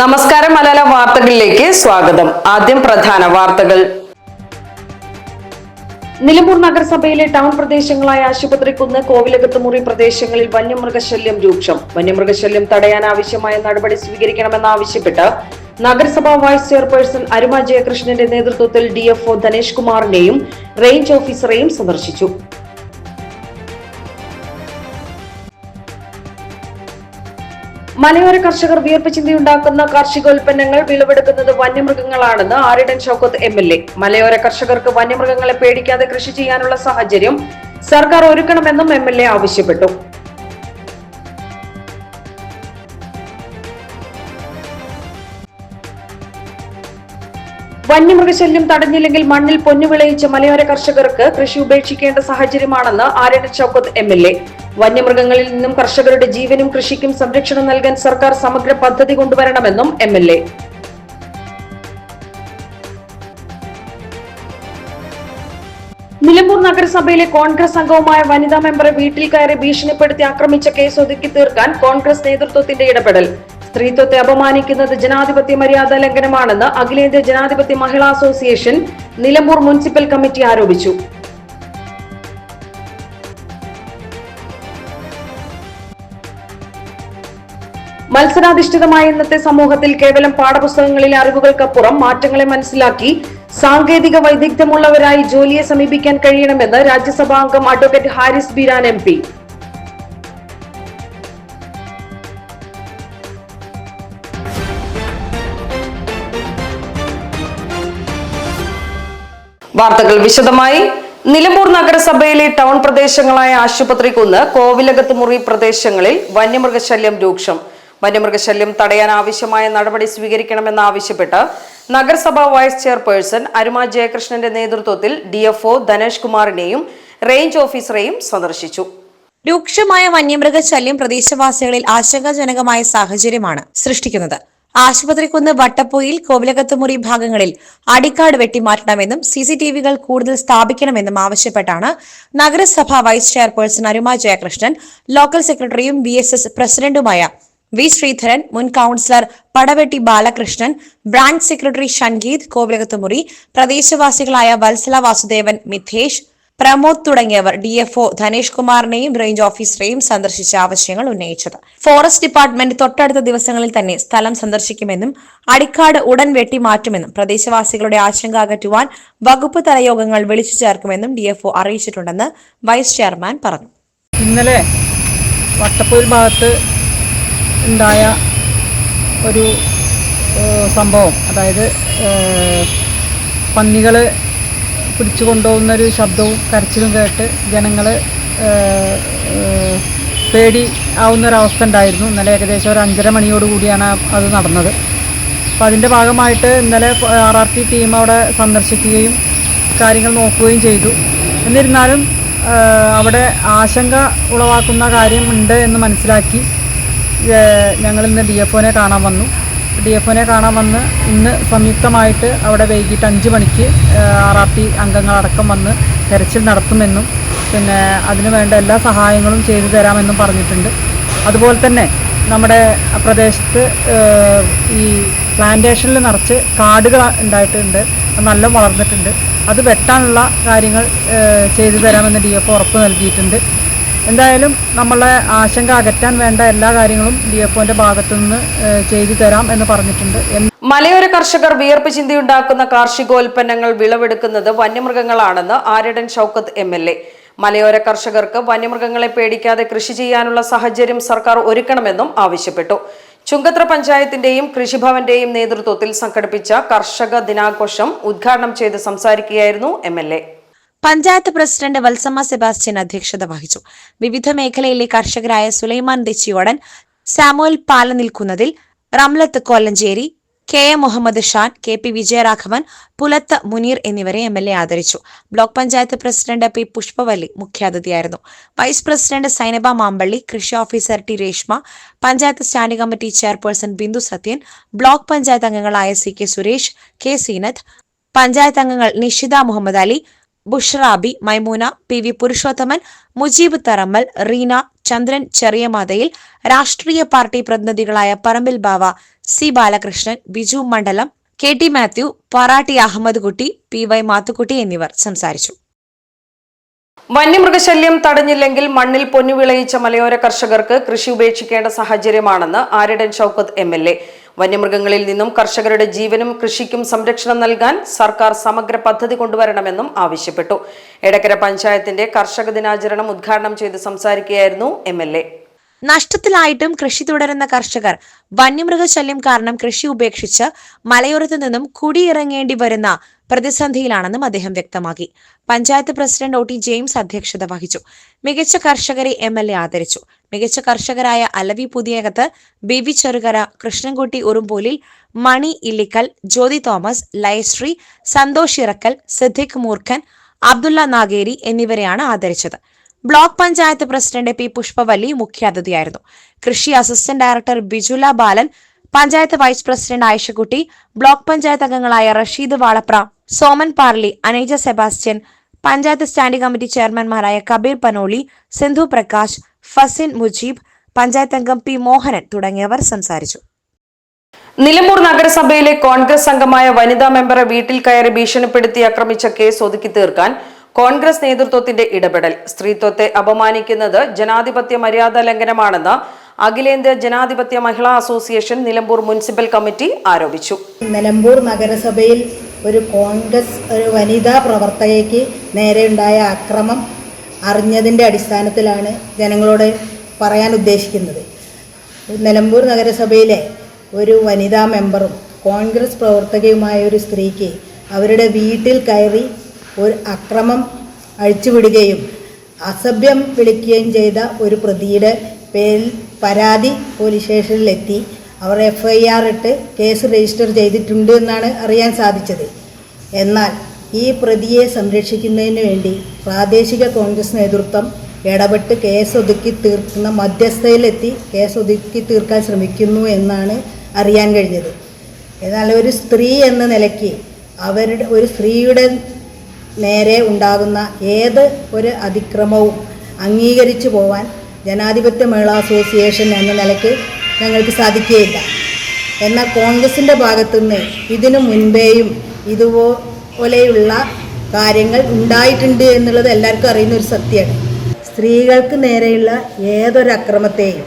നമസ്കാരം മലയാള വാർത്തകളിലേക്ക് സ്വാഗതം. ആദ്യം പ്രധാന വാർത്തകൾ. നിലമ്പൂർ നഗരസഭയിലെ ടൗൺ പ്രദേശങ്ങളായ ആശുപത്രിക്കുന്ന് കോവിലകത്ത് മുറി പ്രദേശങ്ങളിൽ വന്യമൃഗശല്യം രൂക്ഷം. വന്യമൃഗശല്യം തടയാൻ ആവശ്യമായ നടപടി സ്വീകരിക്കണമെന്നാവശ്യപ്പെട്ട് നഗരസഭാ വൈസ് ചെയർപേഴ്സൺ അരുമ ജയകൃഷ്ണന്റെ നേതൃത്വത്തിൽ ഡിഎഫ്ഒ ധനേഷ് കുമാറിനെയും റേഞ്ച് ഓഫീസറെയും സന്ദർശിച്ചു. മലയോര കർഷകർ വിയർപ്പ് ചിന്തയുണ്ടാക്കുന്ന കാർഷികോൽപ്പന്നങ്ങൾ വിളവെടുക്കുന്നത് വന്യമൃഗങ്ങളാണെന്ന് Aryadan Shoukath M L A. മലയോര കർഷകർക്ക് വന്യമൃഗങ്ങളെ പേടിക്കാതെ കൃഷി ചെയ്യാനുള്ള സാഹചര്യം സർക്കാർ ഒരുക്കണമെന്നും എം എൽ എ ആവശ്യപ്പെട്ടു. വന്യമൃഗശല്യം തടഞ്ഞില്ലെങ്കിൽ മണ്ണിൽ പൊന്നു വിളയിച്ച മലയോര കർഷകർക്ക് കൃഷി ഉപേക്ഷിക്കേണ്ട സാഹചര്യമാണെന്ന് Aryadan Shoukath M L A. വന്യമൃഗങ്ങളിൽ നിന്നും കർഷകരുടെ ജീവനും കൃഷിക്കും സംരക്ഷണം നൽകാൻ സർക്കാർ സമഗ്ര പദ്ധതി കൊണ്ടുവരണമെന്നും എം എൽ എ. നിലമ്പൂർ നഗരസഭയിലെ കോൺഗ്രസ് അംഗവുമായ വനിതാ മെമ്പറെ വീട്ടിൽ കയറി ഭീഷണിപ്പെടുത്തി ആക്രമിച്ച കേസ് ഒതുക്കി തീർക്കാൻ കോൺഗ്രസ് നേതൃത്വത്തിന്റെ ഇടപെടൽ. സ്ത്രീത്വത്തെ അപമാനിക്കുന്നത് ജനാധിപത്യ മര്യാദ ലംഘനമാണെന്ന് അഖിലേന്ത്യാ ജനാധിപത്യ മഹിളാ അസോസിയേഷൻ നിലമ്പൂർ മുനിസിപ്പൽ കമ്മിറ്റി ആരോപിച്ചു. മത്സരാധിഷ്ഠിതമായ ഇന്നത്തെ സമൂഹത്തിൽ കേവലം പാഠപുസ്തകങ്ങളിലെ അറിവുകൾക്കപ്പുറം മാറ്റങ്ങളെ മനസ്സിലാക്കി സാങ്കേതിക വൈദഗ്ധ്യമുള്ളവരായി ജോലിയെ സമീപിക്കാൻ കഴിയണമെന്ന് രാജ്യസഭാ അംഗം advocate Haris Beeran M P. വാർത്തകൾ വിശദമായി. നിലമ്പൂർ നഗരസഭയിലെ ടൗൺ പ്രദേശങ്ങളായ ആശുപത്രിക്കുന്ന് കോവിലകത്ത് മുറി പ്രദേശങ്ങളിൽ വന്യമൃഗശല്യം രൂക്ഷം. വന്യമൃഗശല്യം തടയാൻ ആവശ്യമായ നടപടി സ്വീകരിക്കണമെന്നാവശ്യപ്പെട്ട് നഗരസഭാ വൈസ് ചെയർപേഴ്സൺ അരുമ ജയകൃഷ്ണന്റെ നേതൃത്വത്തിൽ ഡിഎഫ്ഒ ധനേഷ് കുമാറിനെയും റേഞ്ച് ഓഫീസറെയും സന്ദർശിച്ചു. രൂക്ഷമായ വന്യമൃഗശല്യം പ്രദേശവാസികളിൽ ആശങ്കാജനകമായ സാഹചര്യമാണ് സൃഷ്ടിക്കുന്നത്. ആശുപത്രിക്കുന്ന് വട്ടപ്പൊയിൽ കോവിലകത്തുമുറി ഭാഗങ്ങളിൽ അടിക്കാട് വെട്ടിമാറ്റണമെന്നും സി സി ടി വികൾ കൂടുതൽ സ്ഥാപിക്കണമെന്നും ആവശ്യപ്പെട്ടാണ് നഗരസഭ vice chairperson Aruma Jayakrishnan local സെക്രട്ടറിയും ബി എസ് എസ് പ്രസിഡന്റുമായ വി ശ്രീധരൻ മുൻ councillor Padavetti Balakrishnan branch secretary Shangeeth Kovilakathumuri പ്രദേശവാസികളായ Vatsala Vasudevan Mithesh Pramod തുടങ്ങിയവർ ഡി എഫ് ഒ ധനേഷ് കുമാറിനെയും റേഞ്ച് ഓഫീസറെയും സന്ദർശിച്ച ആവശ്യങ്ങൾ ഉന്നയിച്ചത്. ഫോറസ്റ്റ് ഡിപ്പാർട്ട്മെന്റ് തൊട്ടടുത്ത ദിവസങ്ങളിൽ തന്നെ സ്ഥലം സന്ദർശിക്കുമെന്നും അടിക്കാട് ഉടൻ വെട്ടിമാറ്റുമെന്നും പ്രദേശവാസികളുടെ ആശങ്ക അകറ്റുവാൻ വകുപ്പ് തലയോഗങ്ങൾ വിളിച്ചു ചേർക്കുമെന്നും ഡി എഫ് ഒ അറിയിച്ചിട്ടുണ്ടെന്ന് വൈസ് ചെയർമാൻ പറഞ്ഞു. ഇന്നലെ വട്ടപ്പൂർ ഭാഗത്ത് ഉണ്ടായ ഒരു സംഭവം. അതായത് പന്നികൾ പിടിച്ചു കൊണ്ടുപോകുന്നൊരു ശബ്ദവും കരച്ചിലും കേട്ട് ജനങ്ങൾ പേടി ആവുന്നൊരവസ്ഥ ഉണ്ടായിരുന്നു. ഇന്നലെ ഏകദേശം ഒരു അഞ്ചര മണിയോടുകൂടിയാണ് അത് നടന്നത്. അപ്പോൾ അതിന്റെ ഭാഗമായിട്ട് ഇന്നലെ ആർ ആർ ടി ടീം അവിടെ സന്ദർശിക്കുകയും കാര്യങ്ങൾ നോക്കുകയും ചെയ്തു. എന്നിരുന്നാലും അവിടെ ആശങ്ക ഉളവാക്കുന്ന കാര്യം ഉണ്ട് എന്ന് മനസ്സിലാക്കി ഞങ്ങൾ ഇന്ന് ഡി എഫ് ഒനെ കാണാൻ വന്നു. ഡി എഫ് ഒനെ കാണാൻ വന്ന് ഇന്ന് സംയുക്തമായിട്ട് അവിടെ വൈകിട്ട് അഞ്ച് മണിക്ക് ആർ ആർ ടി അംഗങ്ങളടക്കം വന്ന് തെരച്ചിൽ നടത്തുമെന്നും പിന്നെ അതിന് വേണ്ട എല്ലാ സഹായങ്ങളും ചെയ്തു തരാമെന്നും പറഞ്ഞിട്ടുണ്ട്. അതുപോലെ തന്നെ നമ്മുടെ പ്രദേശത്ത് ഈ പ്ലാന്റേഷനിൽ നിറച്ച് കാടുകൾ ഉണ്ടായിട്ടുണ്ട്. നല്ല വളർന്നിട്ടുണ്ട്. അത് വെട്ടാനുള്ള കാര്യങ്ങൾ ചെയ്തു തരാമെന്ന് ഡി എഫ് ഉറപ്പ് നൽകിയിട്ടുണ്ട്. എന്തായാലും നമ്മളെ ആശങ്ക അകറ്റാൻ വേണ്ട എല്ലാ കാര്യങ്ങളും ഡി എഫ്ഒന്റെ ഭാഗത്തു ഏഹ്, ചെയ്തു തരാം എന്ന് പറഞ്ഞിട്ടുണ്ട്. മലയോര കർഷകർ വിയർപ്പ് ചിന്തയുണ്ടാക്കുന്ന കാർഷികോൽപ്പന്നങ്ങൾ വിളവെടുക്കുന്നത് വന്യമൃഗങ്ങളാണെന്ന് Aryadan Shoukath M L A. മലയോര കർഷകർക്ക് വന്യമൃഗങ്ങളെ പേടിക്കാതെ കൃഷി ചെയ്യാനുള്ള സാഹചര്യം സർക്കാർ ഒരുക്കണമെന്നും ആവശ്യപ്പെട്ടു. ചുങ്കത്ര പഞ്ചായത്തിന്റെയും കൃഷിഭവന്റെയും നേതൃത്വത്തിൽ സംഘടിപ്പിച്ച കർഷക ദിനാഘോഷം ഉദ്ഘാടനം ചെയ്ത് സംസാരിക്കുകയായിരുന്നു A. Panchayat president Valsamma Sebastian അധ്യക്ഷത വഹിച്ചു. വിവിധ മേഖലയിലെ കർഷകരായ Sulaiman Thechiyodan Samuel Pala നിൽക്കുന്നതിൽ Ramlath Kollancheri K A Muhammad Shan K P Vijayaraghavan Pulath Muneer എന്നിവരെ എം എൽ എ ആദരിച്ചു. Block panchayat president P Pushpavalli മുഖ്യാതിഥിയായിരുന്നു. Vice president Zainaba Mampally കൃഷി officer T Reshma panchayat standing committee chairperson Bindu Sathyan block panchayat അംഗങ്ങളായ C K Suresh K Seenath panchayat അംഗങ്ങൾ Nishitha Muhammad Ali Bushrabi Maimoona P V Purushothaman Mujeeb Tharammal Reena Chandran ചെറിയമതയിൽ രാഷ്ട്രീയ party പ്രതിനിധികളായ Parambil Bava C Balakrishnan Biju മണ്ഡലം K T Mathew Paratty Ahammed Kutty P Y Mathukutty എന്നിവർ സംസാരിച്ചു. വന്യമൃഗശല്യം തടഞ്ഞില്ലെങ്കിൽ മണ്ണിൽ പൊന്നുവിളയിച്ച മലയോര കർഷകർക്ക് കൃഷി ഉപേക്ഷിക്കേണ്ട സാഹചര്യമാണെന്ന് Aryadan Shoukath M L A. വന്യമൃഗങ്ങളിൽ നിന്നും കർഷകരുടെ ജീവനും കൃഷിക്കും സംരക്ഷണം നൽകാൻ സർക്കാർ സമഗ്ര പദ്ധതി കൊണ്ടുവരണമെന്നും ആവശ്യപ്പെട്ടു. എടക്കര പഞ്ചായത്തിന്റെ കർഷക ദിനാചരണം ഉദ്ഘാടനം ചെയ്ത് സംസാരിക്കുകയായിരുന്നു എം എൽ എ. നഷ്ടത്തിലായിട്ടും കൃഷി തുടരുന്ന കർഷകർ വന്യമൃഗശല്യം കാരണം കൃഷി ഉപേക്ഷിച്ച് മലയോരത്തു നിന്നും കുടിയിറങ്ങേണ്ടി വരുന്ന പ്രതിസന്ധിയിലാണെന്നും അദ്ദേഹം വ്യക്തമാക്കി. Panchayat president O T James അധ്യക്ഷത വഹിച്ചു. മികച്ച കർഷകരെ എം ആദരിച്ചു. മികച്ച കർഷകരായ അലവി പുതിയകത്ത് ബേബി ചെറുകര കൃഷ്ണൻകുട്ടി ഉറുമ്പൂലിൽ മണി ഇല്ലിക്കൽ ജ്യോതി തോമസ് ലയശ്രീ സന്തോഷ് ഇറക്കൽ സിദ്ദിഖ് മൂർഖൻ അബ്ദുള്ള നാഗേരി എന്നിവരെയാണ് ആദരിച്ചത്. Block panchayat president P Pushpavalli മുഖ്യാതിഥിയായിരുന്നു. കൃഷി assistant director Bijula Balan panchayat vice president Ayishakutty block panchayat അംഗങ്ങളായ Rasheed Valapra Soman Parli Aneja Sebastian panchayat standing committee ചെയർമാൻമാരായ Kabeer Panoli Sindhu Prakash Fasin Mujeeb panchayat അംഗം പി മോഹനൻ തുടങ്ങിയവർ സംസാരിച്ചു. നിലമ്പൂർ നഗരസഭയിലെ കോൺഗ്രസ് അംഗമായ വനിതാ മെമ്പറെ വീട്ടിൽ കയറി ഭീഷണിപ്പെടുത്തി ആക്രമിച്ച കേസ് ഒതുക്കി തീർക്കാൻ കോൺഗ്രസ് നേതൃത്വത്തിന്റെ ഇടപെടൽ. സ്ത്രീത്വത്തെ അപമാനിക്കുന്നത് ജനാധിപത്യ മര്യാദ ലംഘനമാണെന്ന് അഖിലേന്ത്യാ ജനാധിപത്യ മഹിളാ അസോസിയേഷൻ നിലമ്പൂർ മുനിസിപ്പൽ കമ്മിറ്റി ആരോപിച്ചു. നിലമ്പൂർ നഗരസഭയിൽ ഒരു കോൺഗ്രസ് ഒരു വനിതാ പ്രവർത്തകയ്ക്ക് നേരെയുണ്ടായ അക്രമം അറിഞ്ഞതിന്റെ അടിസ്ഥാനത്തിലാണ് ജനങ്ങളോട് പറയാൻ ഉദ്ദേശിക്കുന്നത്. നിലമ്പൂർ നഗരസഭയിലെ ഒരു വനിതാ മെമ്പറും കോൺഗ്രസ് പ്രവർത്തകയുമായ ഒരു സ്ത്രീക്ക് അവരുടെ വീട്ടിൽ കയറി ഒരു അക്രമം അഴിച്ചുവിടുകയും അസഭ്യം വിളിക്കുകയും ചെയ്ത ഒരു പ്രതിയുടെ പേരിൽ പരാതി പോലീസ് സ്റ്റേഷനിലെത്തി. അവർ എഫ് ഐ ആർ ഇട്ട് കേസ് രജിസ്റ്റർ ചെയ്തിട്ടുണ്ട് എന്നാണ് അറിയാൻ സാധിച്ചത്. എന്നാൽ ഈ പ്രതിയെ സംരക്ഷിക്കുന്നതിന് വേണ്ടി പ്രാദേശിക കോൺഗ്രസ് നേതൃത്വം ഇടപെട്ട് കേസ് ഒതുക്കി തീർക്കുന്ന മധ്യസ്ഥയിലെത്തി കേസ് ഒതുക്കി തീർക്കാൻ ശ്രമിക്കുന്നു എന്നാണ് അറിയാൻ കഴിഞ്ഞത്. എന്നാൽ ഒരു സ്ത്രീ എന്ന നിലയ്ക്ക് അവരുടെ ഒരു സ്ത്രീയുടെ നേരെ ഉണ്ടാകുന്ന ഏത് ഒരു അതിക്രമവും അംഗീകരിച്ചു പോവാൻ ജനാധിപത്യ മഹിളാ അസോസിയേഷൻ എന്ന നിലയ്ക്ക് ഞങ്ങൾക്ക് സാധിക്കുകയില്ല. എന്നാൽ കോൺഗ്രസിന്റെ ഭാഗത്തുനിന്ന് ഇതിനു മുൻപേയും ഇതുപോലെയുള്ള കാര്യങ്ങൾ ഉണ്ടായിട്ടുണ്ട് എന്നുള്ളത് എല്ലാവർക്കും അറിയുന്ന ഒരു സത്യമാണ്. സ്ത്രീകൾക്ക് നേരെയുള്ള ഏതൊരു അക്രമത്തെയും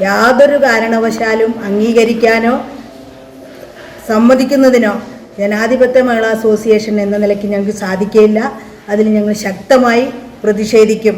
യാതൊരു കാരണവശാലും അംഗീകരിക്കാനോ സമ്മതിക്കുന്നതിനോ ജനാധിപത്യ മഹിളാ അസോസിയേഷൻ എന്ന നിലയ്ക്ക് ഞങ്ങൾക്ക് സാധിക്കില്ല അതിൽ ഞങ്ങൾ ശക്തമായി പ്രതിഷേധിക്കും.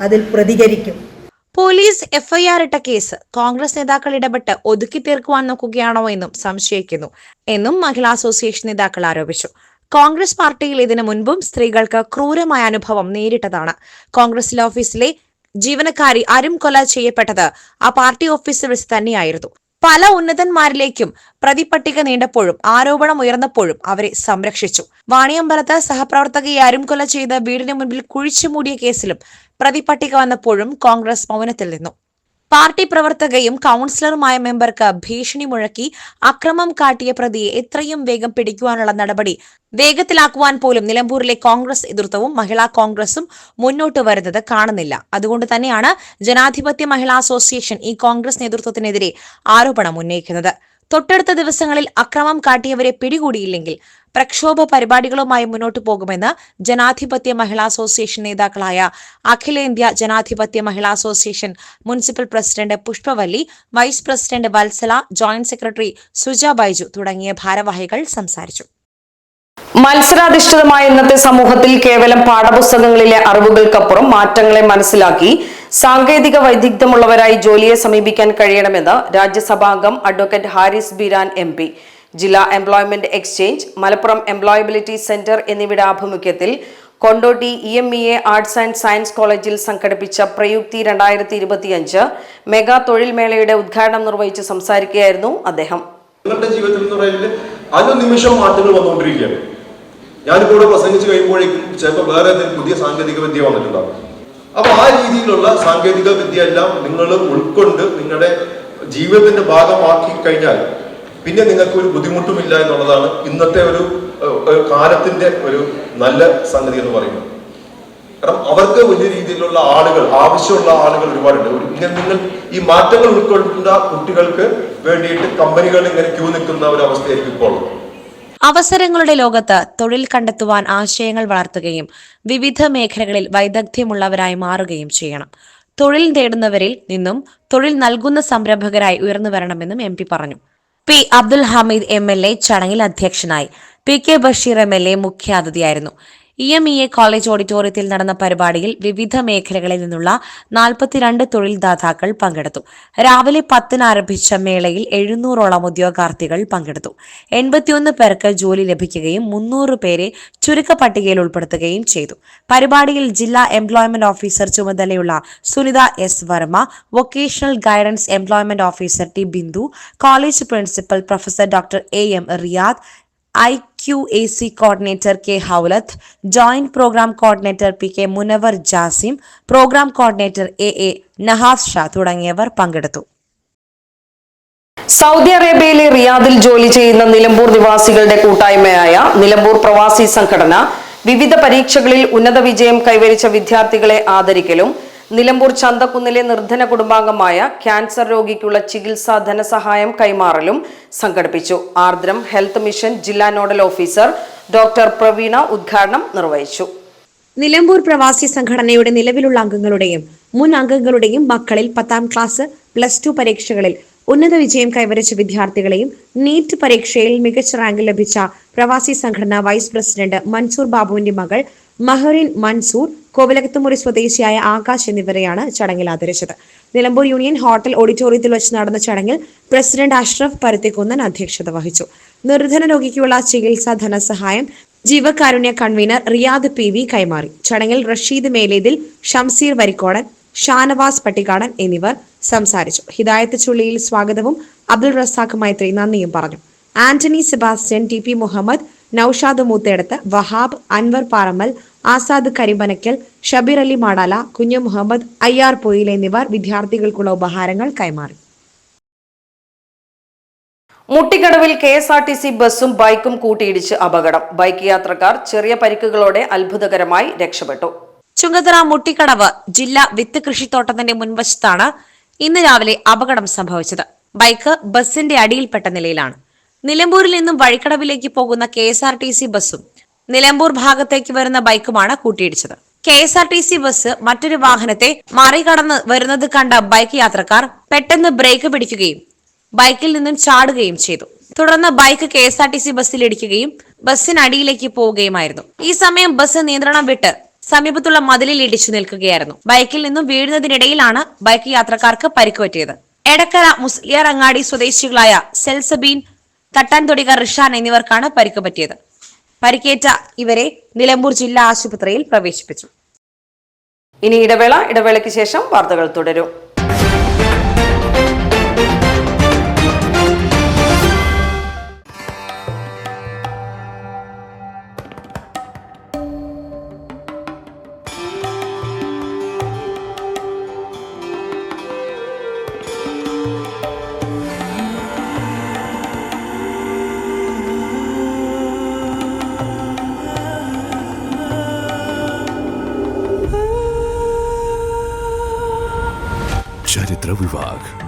അതിൽ പ്രതികരിക്കും. പോലീസ് എഫ്ഐആർ ഇട്ട കേസ് കോൺഗ്രസ് നേതാക്കൾ ഇടപെട്ട് ഒതുക്കി തീർക്കുവാൻ നോക്കുകയാണോ എന്നും സംശയിക്കുന്നു എന്നും മഹിളാ അസോസിയേഷൻ നേതാക്കൾ ആരോപിച്ചു. കോൺഗ്രസ് പാർട്ടിയിൽ ഇതിനു മുൻപും സ്ത്രീകൾക്ക് ക്രൂരമായ അനുഭവം നേരിട്ടതാണ്. കോൺഗ്രസിലെ ഓഫീസിലെ ജീവനക്കാരി അരും കൊല ചെയ്യപ്പെട്ടത് ആ പാർട്ടി ഓഫീസിൽ വെച്ച് തന്നെയായിരുന്നു. പല ഉന്നതന്മാരിലേക്കും പ്രതിപട്ടിക നീണ്ടപ്പോഴും ആരോപണം ഉയർന്നപ്പോഴും അവരെ സംരക്ഷിച്ചു. വാണിയമ്പലത്ത് സഹപ്രവർത്തകയെ അരും കൊല ചെയ്ത് വീടിന് മുൻപിൽ കുഴിച്ചു മൂടിയ കേസിലും പ്രതിപട്ടിക വന്നപ്പോഴും കോൺഗ്രസ് മൗനത്തിൽ നിന്നു. പാർട്ടി പ്രവർത്തകയും കൗൺസിലറുമായ മെമ്പർക്ക് ഭീഷണി മുഴക്കി അക്രമം കാട്ടിയ പ്രതിയെ എത്രയും വേഗം പിടിക്കുവാനുള്ള നടപടി വേഗത്തിലാക്കുവാൻ പോലും നിലമ്പൂരിലെ കോൺഗ്രസ് നേതൃത്വവും മഹിളാ കോൺഗ്രസും മുന്നോട്ട് വരുന്നത് കാണുന്നില്ല. അതുകൊണ്ട് തന്നെയാണ് ജനാധിപത്യ മഹിളാ അസോസിയേഷൻ ഈ കോൺഗ്രസ് നേതൃത്വത്തിനെതിരെ ആരോപണം ഉന്നയിക്കുന്നത്. തൊട്ടടുത്ത ദിവസങ്ങളിൽ അക്രമം കാട്ടിയവരെ പിടികൂടിയില്ലെങ്കിൽ പ്രക്ഷോഭ പരിപാടികളുമായി മുന്നോട്ടു പോകുമെന്ന് ജനാധിപത്യ മഹിളാ അസോസിയേഷൻ നേതാക്കളായ അഖിലേന്ത്യാ ജനാധിപത്യ മഹിളാ association municipal president Pushpavalli vice president Vatsala joint secretary Suja Baiju തുടങ്ങിയ ഭാരവാഹികൾ സംസാരിച്ചു. മത്സരാധിഷ്ഠിതമായ ഇന്നത്തെ സമൂഹത്തിൽ കേവലം പാഠപുസ്തകങ്ങളിലെ അറിവുകൾക്കപ്പുറം മാറ്റങ്ങളെ മനസ്സിലാക്കി സാങ്കേതിക വൈദഗ്ധ്യമുള്ളവരായി ജോലിയെ സമീപിക്കാൻ കഴിയണമെന്ന് രാജ്യസഭാംഗം അഡ്വക്കേറ്റ് ഹാരിസ് ബിരാൻ എം ജില്ലാ employment exchange Malappuram employability centre എന്നിവയുടെ ആഭിമുഖ്യത്തിൽ Kondotty E M E A arts and science കോളേജിൽ സംഘടിപ്പിച്ച പ്രയുക്തി രണ്ടായിരത്തി ഇരുപത്തിയഞ്ച് മെഗാ തൊഴിൽ മേളയുടെ ഉദ്ഘാടനം നിർവഹിച്ച് സംസാരിക്കുകയായിരുന്നു അദ്ദേഹം. നിങ്ങളുടെ ജീവിതത്തിൽ എന്ന് പറയുന്നത് അനുനിമിഷം മാറ്റങ്ങൾ വന്നുകൊണ്ടിരിക്കുകയാണ്. ഞാനിപ്പോൾ ഇവിടെ പ്രസംഗിച്ച് കഴിയുമ്പോഴേക്കും ചിലപ്പോൾ വേറെ എന്തെങ്കിലും പുതിയ സാങ്കേതിക വിദ്യ വന്നിട്ടുണ്ടാകും അപ്പൊ ആ രീതിയിലുള്ള സാങ്കേതിക വിദ്യ എല്ലാം നിങ്ങൾ ഉൾക്കൊണ്ട് നിങ്ങളുടെ ജീവിതത്തിന്റെ ഭാഗമാക്കി കഴിഞ്ഞാൽ പിന്നെ നിങ്ങൾക്ക് ഒരു ബുദ്ധിമുട്ടുമില്ല എന്നുള്ളതാണ് ഇന്നത്തെ ഒരു കാലത്തിന്റെ ഒരു നല്ല സംഗതി എന്ന് പറയുന്നത്. കാരണം അവർക്ക് വലിയ രീതിയിലുള്ള ആളുകൾ ആവശ്യമുള്ള ആളുകൾ ഒരുപാടുണ്ട്. ഒരു- ഇങ്ങനെ നിങ്ങൾ ഈ മാറ്റങ്ങൾ ഉൾക്കൊള്ളുന്ന കുട്ടികൾക്ക് വേണ്ടിയിട്ട് കമ്പനികൾ ഇങ്ങനെ ക്യൂ നിൽക്കുന്ന ഒരു അവസ്ഥയായിരിക്കും ഇപ്പോൾ. അവസരങ്ങളുടെ ലോകത്ത് തൊഴിൽ കണ്ടെത്തുവാൻ ആശയങ്ങൾ വളർത്തുകയും വിവിധ മേഖലകളിൽ വൈദഗ്ധ്യമുള്ളവരായി മാറുകയും ചെയ്യണം. തൊഴിൽ തേടുന്നവരിൽ നിന്നും തൊഴിൽ നൽകുന്ന സംരംഭകരായി ഉയർന്നു വരണമെന്നും എം പറഞ്ഞു. P Abdul Hameed M L A ചടങ്ങിൽ അധ്യക്ഷനായി. P K Basheer M L A മുഖ്യാതിഥിയായിരുന്നു. E M E A college ഓഡിറ്റോറിയത്തിൽ നടന്ന പരിപാടിയിൽ വിവിധ മേഖലകളിൽ നിന്നുള്ള നാൽപ്പത്തിരണ്ട് തൊഴിൽദാതാക്കൾ പങ്കെടുത്തു. രാവിലെ പത്തിന് ആരംഭിച്ച മേളയിൽ എഴുന്നൂറോളം ഉദ്യോഗാർത്ഥികൾ പങ്കെടുത്തു. എൺപത്തിയൊന്ന് പേർക്ക് ജോലി ലഭിക്കുകയും മുന്നൂറ് പേരെ ചുരുക്ക പട്ടികയിൽ ഉൾപ്പെടുത്തുകയും ചെയ്തു. പരിപാടിയിൽ ജില്ലാ എംപ്ലോയ്മെന്റ് ഓഫീസർ ചുമതലയുള്ള Sunitha S Varma vocational guidance employment officer T Bindu college principal professor doctor A M Riyad I Q A C coordinator K Houlath joint programme coordinator P K Munavar Jasim programme coordinator A A Nahas Sha തുടങ്ങിയവർ പങ്കെടുത്തു. Saudi അറേബ്യയിലെ റിയാദിൽ ജോലി ചെയ്യുന്ന നിലമ്പൂർ നിവാസികളുടെ കൂട്ടായ്മയായ നിലമ്പൂർ പ്രവാസി സംഘടന വിവിധ പരീക്ഷകളിൽ ഉന്നത വിജയം കൈവരിച്ച വിദ്യാർത്ഥികളെ ആദരിക്കലും നിലമ്പൂർ ചന്തക്കുന്നിലെ നിർധന കുടുംബാംഗമായ ക്യാൻസർ രോഗിക്കുള്ള ചികിത്സാ ധനസഹായം കൈമാറലും സംഘടിപ്പിച്ചു. ആർദ്രം ഹെൽത്ത് മിഷൻ ജില്ലാ നോഡൽ ഓഫീസർ ഡോക്ടർ പ്രവീണ ഉദ്ഘാടനം നിർവഹിച്ചു. നിലമ്പൂർ പ്രവാസി സംഘടനയുടെ നിലവിലുള്ള അംഗങ്ങളുടെയും മുൻ അംഗങ്ങളുടെയും മക്കളിൽ പത്താം ക്ലാസ് പ്ലസ് ടു പരീക്ഷകളിൽ ഉന്നത വിജയം കൈവരിച്ച വിദ്യാർത്ഥികളെയും നീറ്റ് പരീക്ഷയിൽ മികച്ച റാങ്ക് ലഭിച്ച പ്രവാസി സംഘടന വൈസ് പ്രസിഡന്റ് മൻസൂർ ബാബുവിന്റെ മകൾ മഹറിൻ മൻസൂർ കോവിലകത്തുമുറി സ്വദേശിയായ ആകാശ് എന്നിവരെയാണ് ചടങ്ങിൽ ആദരിച്ചത്. നിലമ്പൂർ യൂണിയൻ ഹോട്ടൽ ഓഡിറ്റോറിയത്തിൽ വെച്ച് നടന്ന ചടങ്ങിൽ പ്രസിഡന്റ് അഷ്റഫ് പരുത്തിക്കുന്നൻ അധ്യക്ഷത വഹിച്ചു. നിർധന രോഗിക്കുള്ള ചികിത്സാ ധനസഹായം ജീവകാരുണ്യ കൺവീനർ റിയാദ് പി വി കൈമാറി. ചടങ്ങിൽ റഷീദ് മേലേതിൽ ഷംസീർ വരിക്കോടൻ ഷാനവാസ് പട്ടിക്കാടൻ എന്നിവർ സംസാരിച്ചു. ഹിദായത്ത് ചുള്ളിയിൽ സ്വാഗതവും അബ്ദുൾ റസാഖ് മൈത്രി നന്ദിയും പറഞ്ഞു. ആന്റണി സെബാസ്റ്റ്യൻ ടി പി മുഹമ്മദ് നൌഷാദ് മൂത്തേടത്ത് വഹാബ് അൻവർ പാറമ്മൽ ആസാദ് കരിമ്പനക്കൽ ഷബീർ അലി മാടാല കുഞ്ഞു മുഹമ്മദ് അയ്യാർ പൊയിൽ എന്നിവർ വിദ്യാർത്ഥികൾക്കുള്ള ഉപഹാരങ്ങൾ കൈമാറി. മുട്ടിക്കടവിൽ K S R T C ബസ്സും ബൈക്കും കൂട്ടിയിടിച്ച് അപകടം. ബൈക്ക് യാത്രക്കാർ ചെറിയ പരിക്കുകളോടെ അത്ഭുതകരമായി രക്ഷപ്പെട്ടു. ചുങ്കത്തറ മുട്ടിക്കടവ് ജില്ലാ വിത്ത് കൃഷിത്തോട്ടത്തിന്റെ മുൻവശത്താണ് ഇന്ന് രാവിലെ അപകടം സംഭവിച്ചത്. ബൈക്ക് ബസിന്റെ അടിയിൽപ്പെട്ട നിലയിലാണ്. നിലമ്പൂരിൽ നിന്നും വഴിക്കടവിലേക്ക് പോകുന്ന K S R T C ബസ്സും നിലമ്പൂർ ഭാഗത്തേക്ക് വരുന്ന ബൈക്കുമാണ് കൂട്ടിയിടിച്ചത്. K S R T C bus മറ്റൊരു വാഹനത്തെ മറികടന്ന് വരുന്നത് കണ്ട ബൈക്ക് യാത്രക്കാർ പെട്ടെന്ന് ബ്രേക്ക് പിടിക്കുകയും ബൈക്കിൽ നിന്നും ചാടുകയും ചെയ്തു. തുടർന്ന് bike K S R T C ബസ്സിൽ ഇടിക്കുകയും ബസ്സിനടിയിലേക്ക് പോവുകയുമായിരുന്നു. ഈ സമയം ബസ് നിയന്ത്രണം വിട്ട് സമീപത്തുള്ള മതിലിൽ ഇടിച്ചു നിൽക്കുകയായിരുന്നു. ബൈക്കിൽ നിന്നും വീഴുന്നതിനിടയിലാണ് ബൈക്ക് യാത്രക്കാർക്ക് പരിക്കുപറ്റിയത്. എടക്കര മുസ്ലിയാർ അങ്ങാടി സ്വദേശികളായ സെൽസബീൻ തട്ടാൻതൊടിക റിഷാൻ എന്നിവർക്കാണ് പരിക്ക് പറ്റിയത് പരിക്കേറ്റ ഇവരെ നിലമ്പൂർ ജില്ലാ ആശുപത്രിയിൽ പ്രവേശിപ്പിച്ചു. ഇനി ഇടവേള ഇടവേളയ്ക്ക് ശേഷം വാർത്തകൾ തുടരും.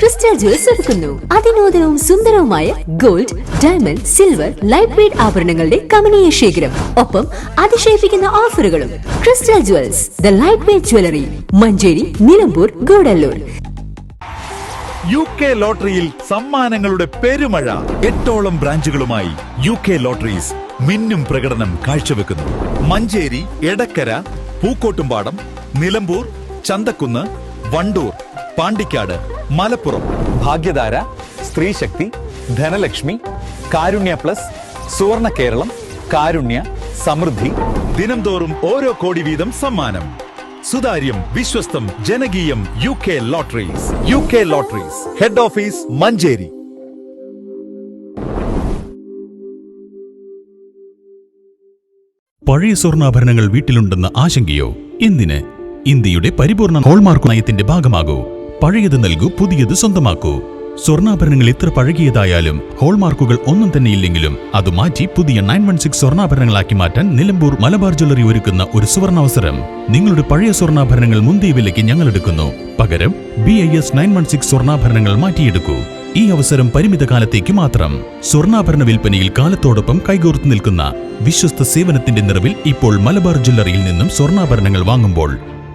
crystal jewels ഒരുക്കുന്നു. അതിനൂതനവും സുന്ദരവുമായ gold diamond silver light weight ആഭരണങ്ങളുടെ കമനീയ ശേഖരം. ഒപ്പം അതിശയിപ്പിക്കുന്ന ഓഫറുകളും crystal jewels the light weight jewellery Manjeri Nilambur Gudalur. U K ലോട്ടറിയിൽ സമ്മാനങ്ങളുടെ പെരുമഴ. എട്ടോളം ബ്രാഞ്ചുകളുമായി യു കെ ലോട്ടറീസ് മിന്നും പ്രകടനം കാഴ്ചവെക്കുന്നു. മഞ്ചേരി എടക്കര പൂക്കോട്ടുംപാടം നിലമ്പൂർ ചന്തക്കുന്ന് വണ്ടൂർ പാണ്ടിക്കാട് മലപ്പുറം. ഭാഗ്യധാര സ്ത്രീശക്തി ധനലക്ഷ്മി കാരുണ്യ പ്ലസ് സുവർണ കേരളം കാരുണ്യ സമൃദ്ധി. ദിനംതോറും ഓരോ കോടി വീതം സമ്മാനം. സുതാര്യം വിശ്വസ്തം ജനകീയം U K lotteries. U K lotteries. Head office Manjeri. പഴയ സ്വർണാഭരണങ്ങൾ വീട്ടിലുണ്ടെന്ന ആശങ്കയോ? എന്തിന്? ഇന്ത്യയുടെ പരിപൂർണ ഹോൾമാർക്ക് നയത്തിന്റെ ഭാഗമാകൂ. പഴയത് നൽകൂ പുതിയത് സ്വന്തമാക്കൂ. സ്വർണാഭരണങ്ങൾ എത്ര പഴകിയതായാലും ഹോൾമാർക്കുകൾ ഒന്നും തന്നെ ഇല്ലെങ്കിലും അത് മാറ്റി പുതിയ നയൻ വൺ സിക്സ് സ്വർണാഭരണങ്ങളാക്കി മാറ്റാൻ നിലമ്പൂർ മലബാർ ജ്വല്ലറി ഒരുക്കുന്ന ഒരു സുവർണാവസരം നിങ്ങളുടെ പഴയ സ്വർണാഭരണങ്ങൾ മുന്തിയ വിലയ്ക്ക് ഞങ്ങൾ എടുക്കുന്നു. പകരം B I S nine one six സ്വർണാഭരണങ്ങൾ മാറ്റിയെടുക്കൂ. ഈ അവസരം പരിമിത കാലത്തേക്ക് മാത്രം. സ്വർണാഭരണ വിൽപ്പനയിൽ കാലത്തോടൊപ്പം കൈകോർത്ത് നിൽക്കുന്ന വിശ്വസ്ത സേവനത്തിന്റെ നിറവിൽ ഇപ്പോൾ മലബാർ ജ്വല്ലറിയിൽ നിന്നും സ്വർണാഭരണങ്ങൾ വാങ്ങുമ്പോൾ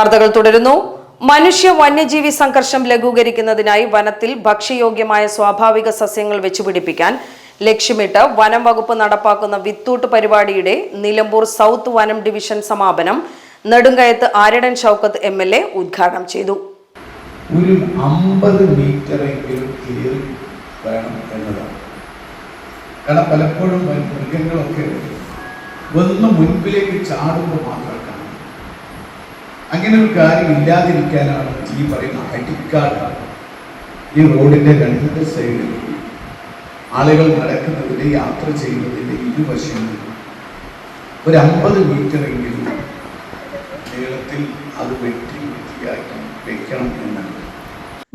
വാർത്തകൾ തുടരുന്നു. മനുഷ്യ വന്യജീവി സംഘർഷം ലഘൂകരിക്കുന്നതിനായി വനത്തിൽ ഭക്ഷ്യയോഗ്യമായ സ്വാഭാവിക സസ്യങ്ങൾ വെച്ചുപിടിപ്പിക്കാൻ ലക്ഷ്യമിട്ട് വനം വകുപ്പ് നടപ്പാക്കുന്ന വിത്തൂട്ട് പരിപാടിയുടെ നിലമ്പൂർ സൗത്ത് വനം ഡിവിഷൻ സമാപനം നെടുങ്കയത്ത് Aryadan Shoukath M L A ഉദ്ഘാടനം ചെയ്തു. ഒരു അമ്പത് മീറ്ററെങ്കിലും വേണം പലപ്പോഴും മൃഗങ്ങളൊക്കെ ഒന്ന് മുൻപിലേക്ക് ചാടുമ്പോൾ മാത്രം അങ്ങനെ ഒരു കാര്യം ഇല്ലാതിരിക്കാനാണ് ഈ പറയുന്ന അടിക്കാട്. ഈ റോഡിന്റെ രണ്ട് സൈഡിൽ ആളുകൾ നടക്കുന്നതിന്റെ യാത്ര ചെയ്യുന്നതിന്റെ ഇരുവശങ്ങളിൽ ഒരു അമ്പത് മീറ്ററെങ്കിലും നീളത്തിൽ അത് വെട്ടി വൃത്തിയാക്കി വെക്കണം എന്നാണ്.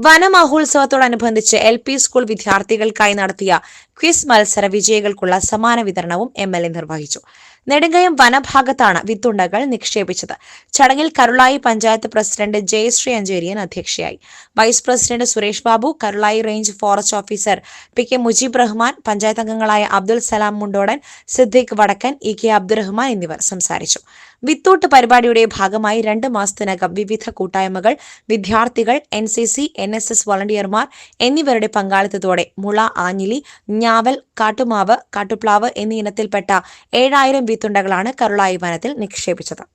വനമഹോത്സവത്തോടനുബന്ധിച്ച് എൽ പി സ്കൂൾ വിദ്യാർത്ഥികൾക്കായി നടത്തിയ ക്വിസ് മത്സര വിജയികൾക്കുള്ള സമ്മാന വിതരണവും എം എൽ എ നിർവഹിച്ചു. നെടുങ്കയം വനഭാഗത്താണ് വിത്തുണ്ടകൾ നിക്ഷേപിച്ചത്. ചടങ്ങിൽ കരുളായി പഞ്ചായത്ത് പ്രസിഡന്റ് ജയശ്രീ അഞ്ചേരിയൻ അധ്യക്ഷയായി. Vice president Suresh Babu Karulai range forest officer P K Mujeeb Rahman panchayat അംഗങ്ങളായ അബ്ദുൽ സലാം മുണ്ടോടൻ സിദ്ദീഖ് വടക്കൻ ഇ കെ അബ്ദുറഹ്മാൻ എന്നിവർ സംസാരിച്ചു. വിത്തൂട്ട് പരിപാടിയുടെ ഭാഗമായി രണ്ട് മാസത്തിനകം വിവിധ കൂട്ടായ്മകൾ വിദ്യാർത്ഥികൾ N C C N S S വളണ്ടിയർമാർ എന്നിവരുടെ പങ്കാളിത്തത്തോടെ മുള ആഞ്ഞിലി ഞാവൽ കാട്ടുമാവ് കാട്ടുപ്ലാവ് എന്നീ ഇനത്തിൽപ്പെട്ട ഏഴായിരം വിത്തുണ്ടകളാണ് കരുളായി വനത്തിൽ നിക്ഷേപിച്ചത്.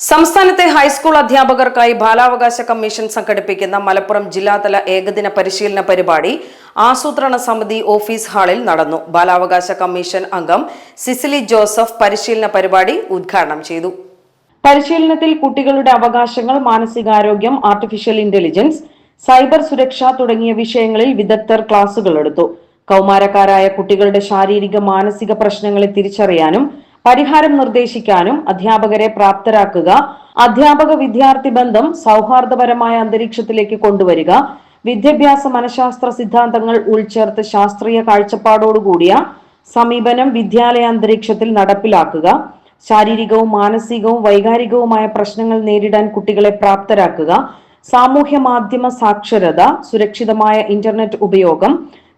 സംസ്ഥാനത്തെ ഹൈസ്കൂൾ അധ്യാപകർക്കായി ബാലാവകാശ കമ്മീഷൻ സംഘടിപ്പിക്കുന്ന മലപ്പുറം ജില്ലാതല ഏകദിന പരിശീലന പരിപാടി ആസൂത്രണ സമിതി ഓഫീസ് ഹാളിൽ നടന്നു. ബാലാവകാശ കമ്മീഷൻ അംഗം സിസിലി ജോസഫ് പരിശീലന പരിപാടി ഉദ്ഘാടനം ചെയ്തു. പരിശീലനത്തിൽ കുട്ടികളുടെ അവകാശങ്ങൾ മാനസികാരോഗ്യം ആർട്ടിഫിഷ്യൽ ഇന്റലിജൻസ് സൈബർ സുരക്ഷ തുടങ്ങിയ വിഷയങ്ങളിൽ വിദഗ്ധർ ക്ലാസുകൾ എടുത്തു. കൗമാരക്കാരായ കുട്ടികളുടെ ശാരീരിക മാനസിക പ്രശ്നങ്ങളെ തിരിച്ചറിയാനും പരിഹാരം നിർദ്ദേശിക്കാനും അധ്യാപകരെ പ്രാപ്തരാക്കുക അധ്യാപക വിദ്യാർത്ഥി ബന്ധം സൗഹാർദ്ദപരമായ അന്തരീക്ഷത്തിലേക്ക് കൊണ്ടുവരിക വിദ്യാഭ്യാസ മനഃശാസ്ത്ര സിദ്ധാന്തങ്ങൾ ഉൾച്ചേർത്ത് ശാസ്ത്രീയ കാഴ്ചപ്പാടോടുകൂടിയ സമീപനം വിദ്യാലയ അന്തരീക്ഷത്തിൽ നടപ്പിലാക്കുക ശാരീരികവും മാനസികവും വൈകാരികവുമായ പ്രശ്നങ്ങൾ നേരിടാൻ കുട്ടികളെ പ്രാപ്തരാക്കുക സാമൂഹ്യ മാധ്യമ സാക്ഷരത സുരക്ഷിതമായ ഇന്റർനെറ്റ് ഉപയോഗം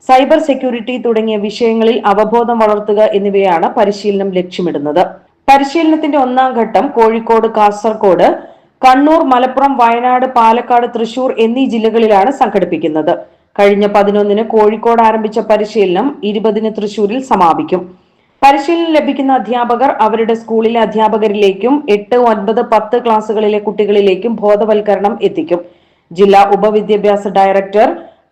സൈബർ സെക്യൂരിറ്റി തുടങ്ങിയ വിഷയങ്ങളിൽ അവബോധം വളർത്തുക എന്നിവയാണ് പരിശീലനം ലക്ഷ്യമിടുന്നത്. പരിശീലനത്തിന്റെ ഒന്നാം ഘട്ടം കോഴിക്കോട് കാസർകോട് കണ്ണൂർ മലപ്പുറം വയനാട് പാലക്കാട് തൃശൂർ എന്നീ ജില്ലകളിലാണ് സംഘടിപ്പിക്കുന്നത്. കഴിഞ്ഞ പതിനൊന്നിന് കോഴിക്കോട് ആരംഭിച്ച പരിശീലനം ഇരുപതിന് തൃശൂരിൽ സമാപിക്കും. പരിശീലനം ലഭിക്കുന്ന അധ്യാപകർ അവരുടെ സ്കൂളിലെ അധ്യാപകരിലേക്കും എട്ട് ഒൻപത് പത്ത് ക്ലാസ്സുകളിലെ കുട്ടികളിലേക്കും ബോധവൽക്കരണം എത്തിക്കും. ജില്ലാ ഉപവിദ്യാഭ്യാസ ഡയറക്ടർ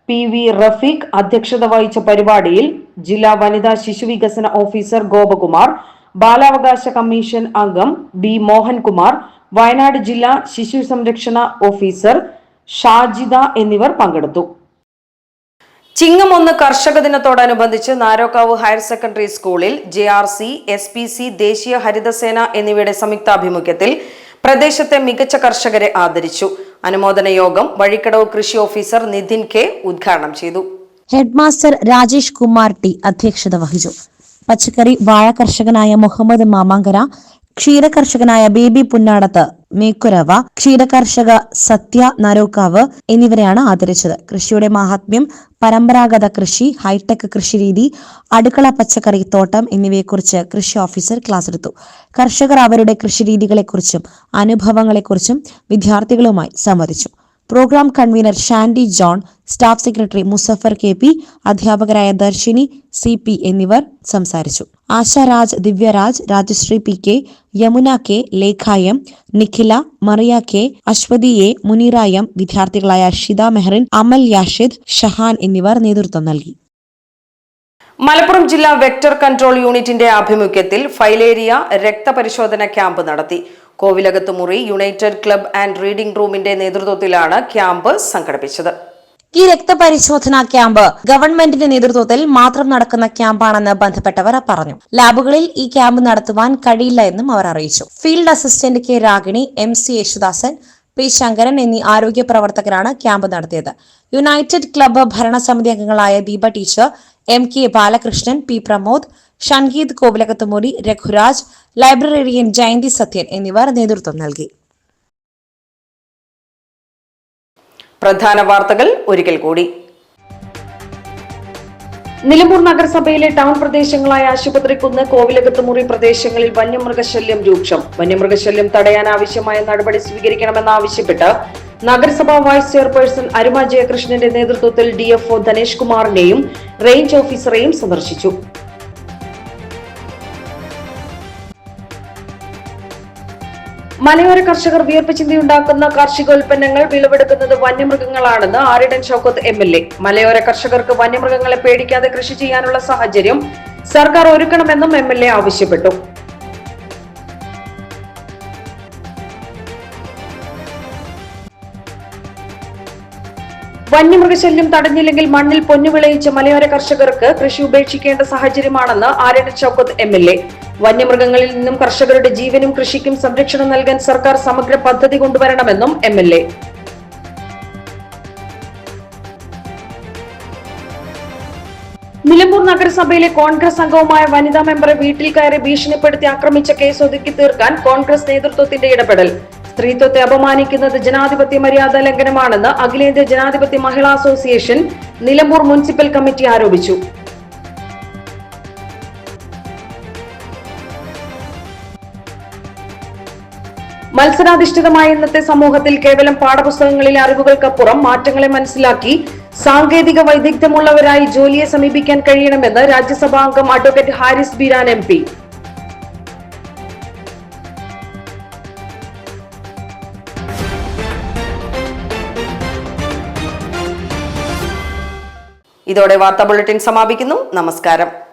പി വി റഫീഖ് അധ്യക്ഷത വഹിച്ച പരിപാടിയിൽ ജില്ലാ വനിതാ ശിശുവികസന ഓഫീസർ ഗോപകുമാർ ബാലാവകാശ കമ്മീഷൻ അംഗം ബി മോഹൻകുമാർ വയനാട് ജില്ലാ ശിശു സംരക്ഷണ ഓഫീസർ ഷാജിദ എന്നിവർ പങ്കെടുത്തു. ചിങ്ങം ഒന്ന് കർഷക ദിനത്തോടനുബന്ധിച്ച് നാരോക്കാവ് ഹയർ സെക്കൻഡറി സ്കൂളിൽ J R C S P C ദേശീയ ഹരിതസേന എന്നിവയുടെ സംയുക്താഭിമുഖ്യത്തിൽ പ്രദേശത്തെ മികച്ച കർഷകരെ ആദരിച്ചു. അനുമോദന യോഗം വഴിക്കടവ് കൃഷി ഓഫീസർ നിതിൻ കെ ഉദ്ഘാടനം ചെയ്തു. ഹെഡ്മാസ്റ്റർ രാജേഷ് കുമാർ ടി അധ്യക്ഷത വഹിച്ചു. പച്ചക്കറി വാഴ കർഷകനായ മുഹമ്മദ് മാമാങ്കര ക്ഷീരകർഷകനായ ബേബി പുന്നാടത്ത് മേക്കുരവ ക്ഷീരകർഷക സത്യ നരോക്കാവ് എന്നിവരെയാണ് ആദരിച്ചത്. കൃഷിയുടെ മഹാത്മ്യം പരമ്പരാഗത കൃഷി ഹൈടെക് കൃഷിരീതി അടുക്കള പച്ചക്കറി തോട്ടം എന്നിവയെക്കുറിച്ച് കൃഷി ഓഫീസർ ക്ലാസ് എടുത്തു കർഷകർ അവരുടെ കൃഷിരീതികളെക്കുറിച്ചും അനുഭവങ്ങളെക്കുറിച്ചും വിദ്യാർത്ഥികളുമായി സംവദിച്ചു. Program convener Shandy John staff secretary Muzaffar K P അധ്യാപകരായ ദർശിനി സി പി എന്നിവർ സംസാരിച്ചു. Asharaj Divyaraj Rajasree P K Yamuna K Lekha M Nikhila Mariya K Aswathy A Muneera M വിദ്യാർത്ഥികളായ Shitha Mehrin Amal Yashid Shahan എന്നിവർ നേതൃത്വം നൽകി. മലപ്പുറം ജില്ലാ വെക്ടർ കൺട്രോൾ യൂണിറ്റിന്റെ ആഭിമുഖ്യത്തിൽ ഫൈലേരിയ രക്തപരിശോധന ക്യാമ്പ് നടത്തി. കോവിലകത്ത് മുറി യുണൈറ്റഡ് ക്ലബ് ആൻഡ് റീഡിംഗ് റൂമിന്റെ നേതൃത്വത്തിലാണ് ക്യാമ്പ് സംഘടിപ്പിച്ചത്. ഈ രക്തപരിശോധനാ ക്യാമ്പ് ഗവൺമെന്റിന്റെ നേതൃത്വത്തിൽ മാത്രം നടക്കുന്ന ക്യാമ്പാണെന്ന് ബന്ധപ്പെട്ടവർ പറഞ്ഞു. ലാബുകളിൽ ഈ ക്യാമ്പ് നടത്തുവാൻ കഴിയില്ല എന്നും അവർ അറിയിച്ചു. Field assistant K Ragini M C Yesudasan P Sankaran എന്നീ ആരോഗ്യ പ്രവർത്തകരാണ് ക്യാമ്പ് നടത്തിയത്. യുണൈറ്റഡ് ക്ലബ്ബ് ഭരണസമിതി അംഗങ്ങളായ Deepa teacher M K Balakrishnan P Pramod Shangeeth Kovilakathumuri Raghuraj librarian Jayanthi Sathyan എന്നിവർ നേതൃത്വം നൽകി. പ്രധാന വാർത്തകൾ ഒരിക്കൽ കൂടി. നിലമ്പൂർ നഗരസഭയിലെ ടൗൺ പ്രദേശങ്ങളായ ആശുപത്രിക്കുന്ന് കോവിലകത്ത് മുറി പ്രദേശങ്ങളിൽ വന്യമൃഗശല്യം രൂക്ഷം. വന്യമൃഗശല്യം തടയാൻ ആവശ്യമായ നടപടി സ്വീകരിക്കണമെന്നാവശ്യപ്പെട്ട് നഗരസഭാ വൈസ് ചെയർപേഴ്സൺ അരുമ ജയകൃഷ്ണന്റെ നേതൃത്വത്തിൽ ഡിഎഫ്ഒ ധനേഷ് കുമാറിനെയും റേഞ്ച് ഓഫീസറെയും സന്ദർശിച്ചു. മലയോര കർഷകർ വിയർപ്പ് ചിന്തയുണ്ടാക്കുന്ന കാർഷികോൽപ്പന്നങ്ങൾ വിളവെടുക്കുന്നത് വന്യമൃഗങ്ങളാണെന്ന് Aryadan Shoukath M L A. മലയോര കർഷകർക്ക് വന്യമൃഗങ്ങളെ പേടിക്കാതെ കൃഷി ചെയ്യാനുള്ള സാഹചര്യം സർക്കാർ ഒരുക്കണമെന്നും എം എൽ എ ആവശ്യപ്പെട്ടു. വന്യമൃഗശല്യം തടഞ്ഞില്ലെങ്കിൽ മണ്ണിൽ പൊന്നു വിളയിച്ച മലയോര കർഷകർക്ക് കൃഷി ഉപേക്ഷിക്കേണ്ട സാഹചര്യമാണെന്ന് Aryadan Shoukath M L A. വന്യമൃഗങ്ങളിൽ നിന്നും കർഷകരുടെ ജീവനും കൃഷിക്കും സംരക്ഷണം നൽകാൻ സർക്കാർ സമഗ്ര പദ്ധതി കൊണ്ടുവരണമെന്നും എം എൽ എ നിലമ്പൂർ നഗരസഭയിലെ കോൺഗ്രസ് അംഗവുമായ വനിതാ മെമ്പറെ വീട്ടിൽ കയറി ഭീഷണിപ്പെടുത്തി ആക്രമിച്ച കേസ് ഒതുക്കി തീർക്കാൻ കോൺഗ്രസ് നേതൃത്വത്തിന്റെ ഇടപെടൽ. സ്ത്രീത്വത്തെ അപമാനിക്കുന്നത് ജനാധിപത്യ മര്യാദ ലംഘനമാണെന്ന് അഖിലേന്ത്യാ ജനാധിപത്യ മഹിളാ അസോസിയേഷൻ നിലമ്പൂർ മുനിസിപ്പൽ കമ്മിറ്റി ആരോപിച്ചു. മത്സരാധിഷ്ഠിതമായ ഇന്നത്തെ സമൂഹത്തിൽ കേവലം പാഠപുസ്തകങ്ങളിലെ അറിവുകൾക്കപ്പുറം മാറ്റങ്ങളെ മനസ്സിലാക്കി സാങ്കേതിക വൈദഗ്ധ്യമുള്ളവരായി ജോലിയെ സമീപിക്കാൻ കഴിയണമെന്ന് രാജ്യസഭാ അംഗം advocate Haris Beeran M P. ഇതോടെ വാർത്താ ബുള്ളറ്റിൻ സമാപിക്കുന്നു. നമസ്കാരം.